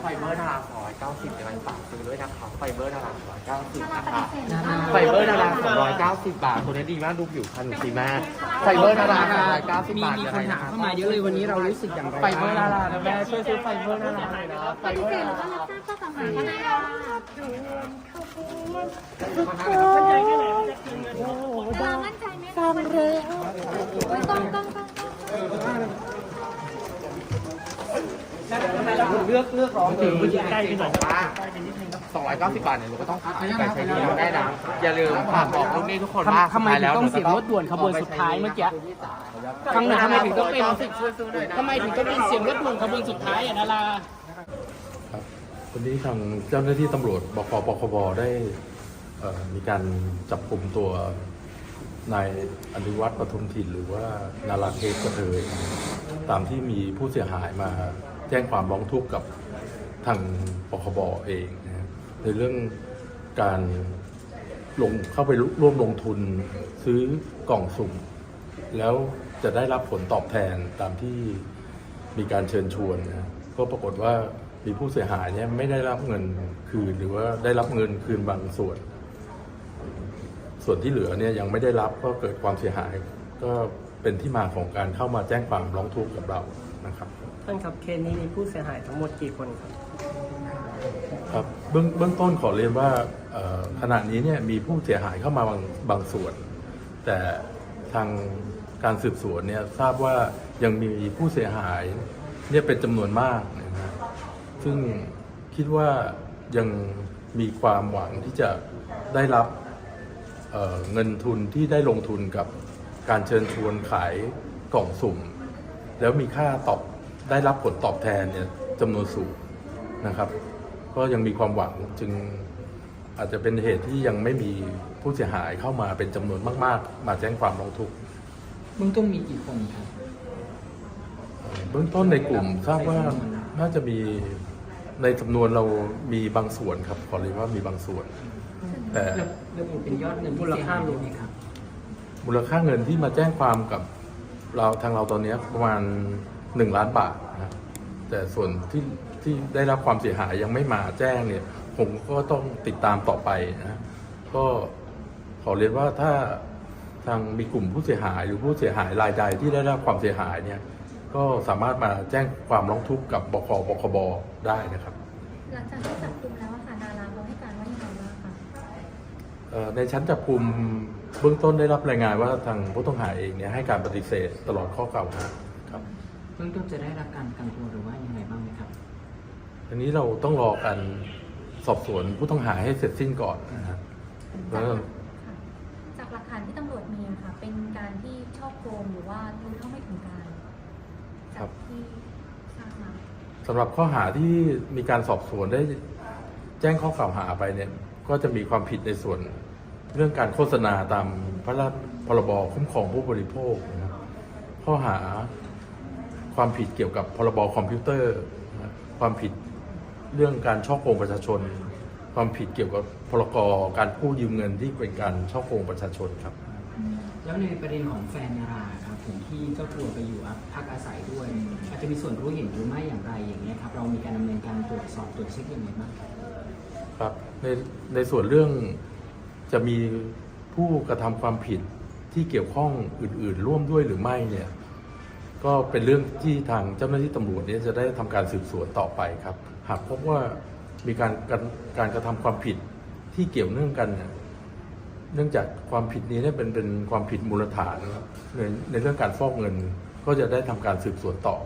ไฟเบอร์ดาราสองร้อยเก้าสิบยังไงฝากซื้อด้วยนะคะไฟเบอร์ดาราสองร้อยเก้าสิบนะคะไฟเบอร์ดาราสองร้อยเก้าสิบบาทตัวนี้ดีมากดูผิวพรรณดีมากไฟเบอร์ดาราสองร้อยเก้าสิบมีบาทมียังคไงนถานะมคะเข้ามาเยอะเลยวันนี้เรารู้สึกอย่างไรไฟเบอร์ดารานะแม่ช่วยซื้อไฟเบอร์ดาราหน่อยนะไฟปเบอฏิร์เสดาธหรือราว่ารับทราบข้อกล่าวหาก็ได้เรามั่นใจไหมคะวันนี้ไม่ต้องต้องต้องต้อง เลือกเลือกร้องเพลงใกล้ไปหน่อยป้าสองร้อยเก้าสิบบาทเนี่ยหนูก็ต้องขายไก่ใช้ดีได้นะอย่าลืมฝากบอกลูกหนี้ทุกคนว่าทำไมถึงต้องเสียงรถด่วนขบวนสุดท้ายเมื่อกี้ฟังหน่อยทำไมถึงต้องเป็นช่วยซื้อหน่อยนะทำไมถึงต้องเป็นเสียงรถด่วนขบวนสุดท้ายอะนาราครับวันนี้ทางเจ้าหน้าที่ตำรวจบกปคบได้เอ่อมีการจับกลุ่มตัวนายอนุวัฒน์ปทุมถิ่นหรือว่านาราเทพกระเทยตามที่มีผู้เสียหายมา แจ้งความร้องทุกข์กับทางปคบเองนะครับในเรื่องการลงเข้าไปร่วมลงทุนซื้อกล่องสุ่ม แล้วจะได้รับผลตอบแทนตามที่มีการเชิญชวนนะก็ปรากฏว่ามีผู้เสียหายเนี่ยไม่ได้รับเงินคืนหรือว่าได้รับเงินคืนบางส่วน ส่วนที่เหลือเนี่ยยังไม่ได้รับก็เกิดความเสียหาย ก็เป็นที่มาของการเข้ามาแจ้งความร้องทุกข์กับเรานะครับ ท่านครับเคสนี้มีผู้เสียหายทั้งหมดกี่คนครับ ครับเบื้องเบื้องต้นขอเรียนว่าเอ่อขณะนี้เนี่ยมีผู้เสียหายเข้ามาบางบางส่วน แต่ทางการสืบสวนเนี่ยทราบว่ายังมีผู้เสียหายเนี่ยเป็นจำนวนมากนะฮะซึ่งคิดว่ายังมีความหวังที่จะได้รับเอ่อเงินทุนที่ได้ลงทุนกับการเชิญชวนขายกล่องสุ่ม แล้วมีค่าตอบ ได้รับผลตอบแทนเนี่ยจำนวนสูงนะครับ ก็ยังมีความหวังจึงอาจจะเป็นเหตุที่ยังไม่มีผู้เสียหายเข้ามาเป็นจำนวนมาก ๆ มาแจ้งความร้องทุกข์เบื้องต้นมีกี่คนครับเบื้องต้นในกลุ่มทราบว่าน่าจะมีในจำนวนเรามีบางส่วนครับขอเรียกว่ามีบางส่วน แต่ระบุเป็นยอดเงินที่เสียหายได้ไหมครับมูลค่าเงินที่มาแจ้งความกับเราทางเราตอนนี้ประมาณ หนึ่งล้านบาทนะครับแต่ส่วนที่ที่ได้รับความเสียหายยังไม่มาแจ้งเนี่ย ผมก็ต้องติดตามต่อไปนะก็ขอเรียนว่าถ้าทางมีกลุ่มผู้เสียหายหรือผู้เสียหายรายใดที่ได้รับความเสียหายเนี่ย ก็สามารถมาแจ้งความร้องทุกข์กับบกบคบได้นะครับ หลังจากที่จับกลุ่มแล้วอะค่ะดาราเขาให้การว่ายังไงบ้างคะเอ่อในชั้นจับกลุ่มเบื้องต้นได้รับรายงานว่าทางผู้ต้องหาเองเนี่ยให้การปฏิเสธตลอดข้อกล่าวหาครับ เบื้องต้นจะได้รับการประกันตัวหรือว่ายังไงบ้างไหมครับทีนี้เราต้องรอการสอบสวนผู้ต้องหาให้เสร็จสิ้นก่อนนะครับแล้วค่ะจากหลักฐานที่ตำรวจมีอะค่ะ เป็นการที่ชอบโกงหรือว่ารู้เท่าไม่ถึงการจากที่ทราบมาสำหรับข้อหาที่มีการสอบสวนได้แจ้งข้อกล่าวหาไปเนี่ยก็จะมีความผิดในส่วน เรื่องการโฆษณาตามพระราชพรบคุ้มครองผู้บริโภคนะครับข้อหา ความผิดเกี่ยวกับพรบคอมพิวเตอร์นะครับความผิดเรื่องการช่อโกงประชาชน ความผิดเกี่ยวกับพรกการกู้ยืมเงินที่เป็นการช่อโกงประชาชนครับ แล้วในประเด็นของแฟนนาราครับผมที่เจ้าตัวไปอยู่พักอาศัยด้วย อาจจะมีส่วนรู้เห็นหรือไม่อย่างไรอย่างเงี้ยครับเรามีการดำเนินการตรวจสอบตรวจเช็คยังไงบ้างครับครับในในส่วนเรื่องจะมีผู้กระทำความผิดที่เกี่ยวข้องอื่น ๆ ร่วมด้วยหรือไม่เนี่ย ก็เป็นเรื่องที่ทางเจ้าหน้าที่ตำรวจเนี่ยจะได้ทำการสืบสวนต่อไปครับ หากพบว่ามีการการการกระทำความผิดที่เกี่ยวเนื่องกันเนี่ยเนื่องจากความผิดนี้เนี่ยเป็นเป็นความผิดมูลฐานในในเรื่องการฟอกเงิน ก็จะได้ทำการสืบสวนต่อ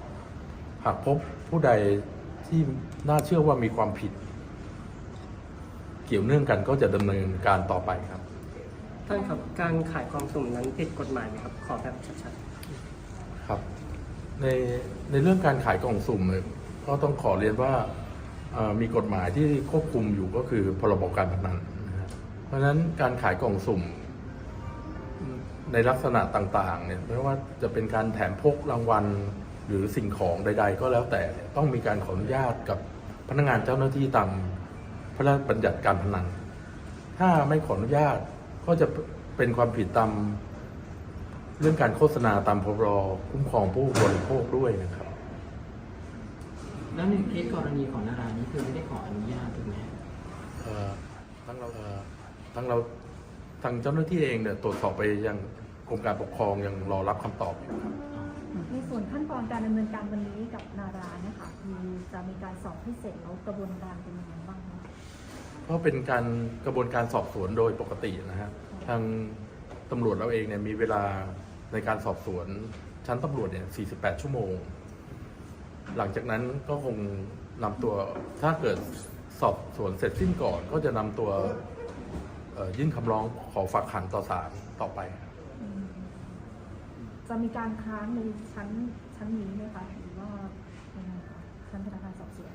หากพบผู้ใดที่น่าเชื่อว่ามีความผิด เกี่ยวเนื่องกันก็จะดำเนินการต่อไปครับท่านครับการขายความสุ่มนั้นผิดกฎหมายไหมครับ ขอแบบชัดครับ ในในเรื่องการขายกล่องสุ่มเนี่ยก็ต้องขอเรียนว่าเอ่อมีกฎหมายที่ควบคุมอยู่ก็คือพรบการพนันนะฮะเพราะฉะนั้นการขายกล่องสุ่ม ในลักษณะต่างๆเนี่ยไม่ว่าจะเป็นการแถมพกรางวัล หรือสิ่งของใด ๆ ก็แล้วแต่ต้องมีการขออนุญาตกับพนักงานเจ้าหน้าที่ตามพระราชบัญญัติการพนัน ถ้าไม่ขออนุญาตก็จะเป็นความผิดตาม เรื่องการโฆษณาตามพรบคุ้มครองผู้บริโภคด้วยนะครับ แล้วในเคสกรณีของนารานี้คือไม่ได้ขออนุญาตถูกไหมเอ่อทั้งเราเอ่อทั้งเราทางเจ้าหน้าที่เองเนี่ยตรวจสอบไปยังกรมการปกครองยังรอรับคำตอบอยู่ครับ ในส่วนขั้นตอนการดำเนินการวันนี้กับนาราเนี่ยค่ะมีจะมีการสอบให้เสร็จแล้วกระบวนการเป็นยังไงบ้างคะ เพราะเป็นการกระบวนการสอบสวนโดยปกตินะฮะทางตำรวจเราเองเนี่ยมีเวลา ในการสอบสวนชั้นตำรวจเนี่ย 48 ชั่วโมง หลังจากนั้นก็คงนำตัวถ้าเกิดสอบสวนเสร็จสิ้นก่อน ก็จะนำตัวเอ่อยื่นคำร้องขอฝากขังต่อศาลต่อไปครับจะมีการค้างในชั้นชั้นนี้ไหมคะหรือว่ายังไงคะชั้นพนักงานสอบสวน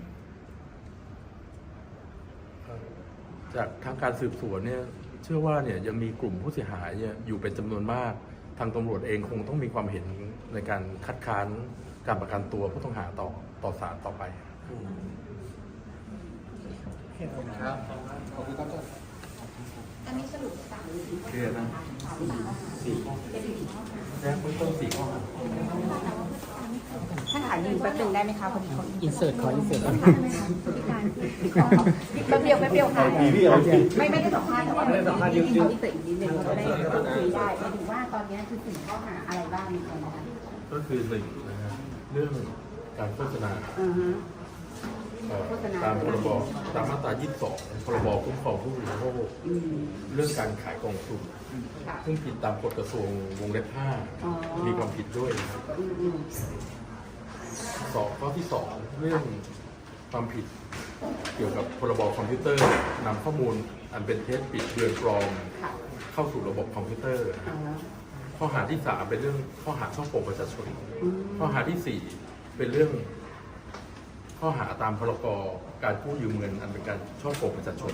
จากทางการสืบสวนเนี่ยเชื่อว่าเนี่ยยังมีกลุ่มผู้เสียหายเนี่ยอยู่เป็นจำนวนมาก ทางตำรวจเองคงต้องมีความเห็นในการคัดค้านการประกันตัวผู้ต้องหาต่อต่อศาลต่อไปครับขอบคุณครับ เคลียร์นะสี่ข้อแจ้งเบื้องต้นสี่ข้อหาท่านขายืนแป๊บนึงได้ไหมคะพอดีเขาอินเสิร์ตขออินเสิร์ตแป๊บเดียวแป๊บเดียวค่ะไม่ไม่ได้สัมภาษณ์แต่ว่าไม่ได้สัมภาษณ์ยืนเขาอินเสิร์ตอีกนิดนึงเราจะได้พูดคุยได้หมายถึงว่าตอนนี้คือสี่ข้อหาอะไรบ้างในตอนนี้ก็คือหนึ่งนะฮะเรื่องการโฆษณาอือฮึเอ่อ โฆษณาตามพรบตามมาตรา 22 พรบคุ้มครองผู้บริโภคอืม เรื่องการขายกล่องสุ่มค่ะซึ่งผิดตามกฎกระทรวงวงเล็บ อ๋อ 5 มีความผิดด้วยนะครับอืมอืมสองข้อที่สองเรื่องความผิดเกี่ยวกับพรบคอมพิวเตอร์นำข้อมูลอันเป็นเท็จปิดเบือนปลอมค่ะเข้าสู่ระบบคอมพิวเตอร์อ๋อข้อหาที่สามเป็นเรื่องข้อหาช่อโกงประชาชน อืมข้อหาที่สี่เป็นเรื่อง ข้อหาตามพรกการกู้ยืมเงินอันเป็นการช่อโกงประชาชน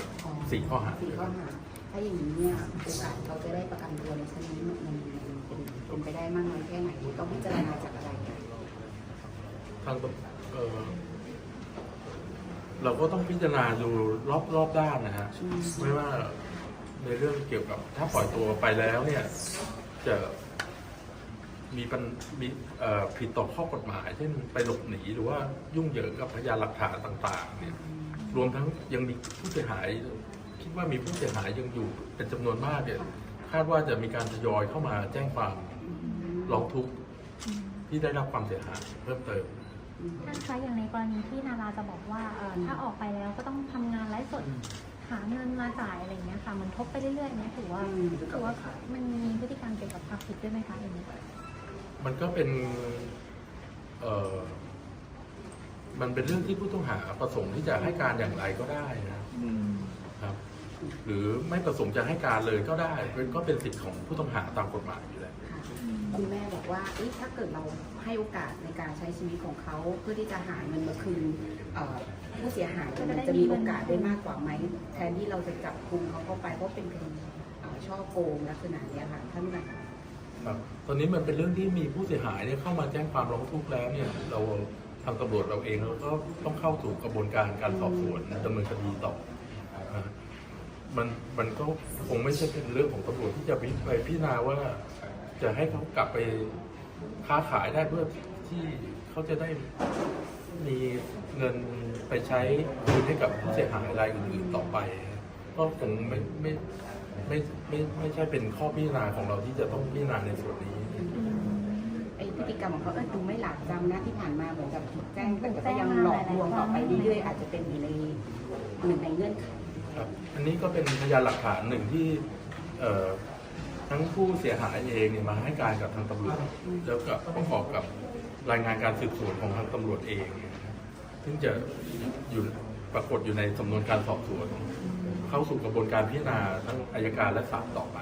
สี่ข้อหาสี่ข้อหาถ้าอย่างนี้เนี่ยโอกาสเราจะได้ประกันตัวในชั้นนี้มันมันเป็นเป็นไปได้มากน้อยแค่ไหนต้องพิจารณาจากอะไรทางตำเอ่อเราก็ต้องพิจารณาดูรอบรอบด้านนะฮะอืมไม่ว่าในเรื่องเกี่ยวกับถ้าปล่อยตัวไปแล้วเนี่ยจะ มีปัญมีเอ่อผิดต่อข้อกฎหมาย เช่นไปหลบหนีหรือว่ายุ่งเหยิงกับพยานหลักฐานต่างๆเนี่ยรวมทั้งยังมีผู้เสียหาย คิดว่ามีผู้เสียหายยังอยู่เป็นจำนวนมากเนี่ยคาดว่าจะมีการทยอยเข้ามาแจ้งความร้องทุกข์ที่ได้รับความเสียหายเพิ่มเติมท่านคะอย่างในกรณีที่นาราจะบอกว่าเอ่อถ้าออกไปแล้วก็ต้องทำงานไลฟ์สดหาเงินมาจ่ายอะไรอย่างเงี้ยค่ะ มันทบไปเรื่อยๆเนี้ยถือว่าถือว่ามันมีพฤติกรรมเกี่ยวกับความผิดด้วยไหมคะอย่างนี้ มันก็เป็นเอ่อมันเป็นเรื่องที่ผู้ต้องหาประสงค์ที่จะให้การอย่างไรก็ได้นะครับ หรือไม่ประสงค์จะให้การเลยก็ได้เป็นก็เป็นสิทธิ์ของผู้ต้องหาตามกฎหมายอยู่แล้วค่ะคุณแม่บอกว่าเอ๊ะถ้าเกิดเราให้โอกาสในการใช้ชีวิตของเขาเพื่อที่จะหาเงินมาคืนเอ่อผู้เสียหายเนี่ยมันจะมีโอกาสได้มากกว่าไหมแทนที่เราจะจับคุมเขาเข้าไปเพราะเป็นคดีเอ่อช่อโกงลักษณะเนี้ยค่ะท่านผู้การ ครับตอนนี้มันเป็นเรื่องที่มีผู้เสียหายเนี่ยเข้ามาแจ้งความร้องทุกข์แล้วเนี่ยเราทางตำรวจเราเองเราก็ต้องเข้าสู่กระบวนการการสอบสวนดำเนินคดีต่อมันมันก็คงไม่ใช่เป็นเรื่องของตำรวจที่จะไปไปพิจารณาว่า จะให้เขากลับไปค้าขายได้เพื่อที่เขาจะได้มีเงินไปใช้คืนให้กับผู้เสียหายรายอื่นๆต่อไป ก็คงไม่ไม่ ไม่ไม่ไม่ใช่เป็นข้อพิจารณาของเราที่จะต้องพิจารณาในส่วนนี้ ไอ้พฤติกรรมของเขาเออดูไม่หลาบจำนะที่ผ่านมาเหมือนกับถูกแจ้งแต่ก็ยังหลอกลวงต่อไปเรื่อยๆอาจจะเป็นอยู่ในหนึ่งในเงื่อนไขครับอันนี้ก็เป็นพยานหลักฐานหนึ่งที่เอ่อทั้งผู้เสียหายเองเนี่ยมาให้การกับทางตำรวจแล้วก็ประกอบกับรายงานการสืบสวนของทางตำรวจเองเนี่ยนะครับซึ่งจะอยู่ปรากฏอยู่ในสำนวนการสอบสวน เข้าสู่กระบวนการพิจารณาทั้งอายการและศาลต่อไป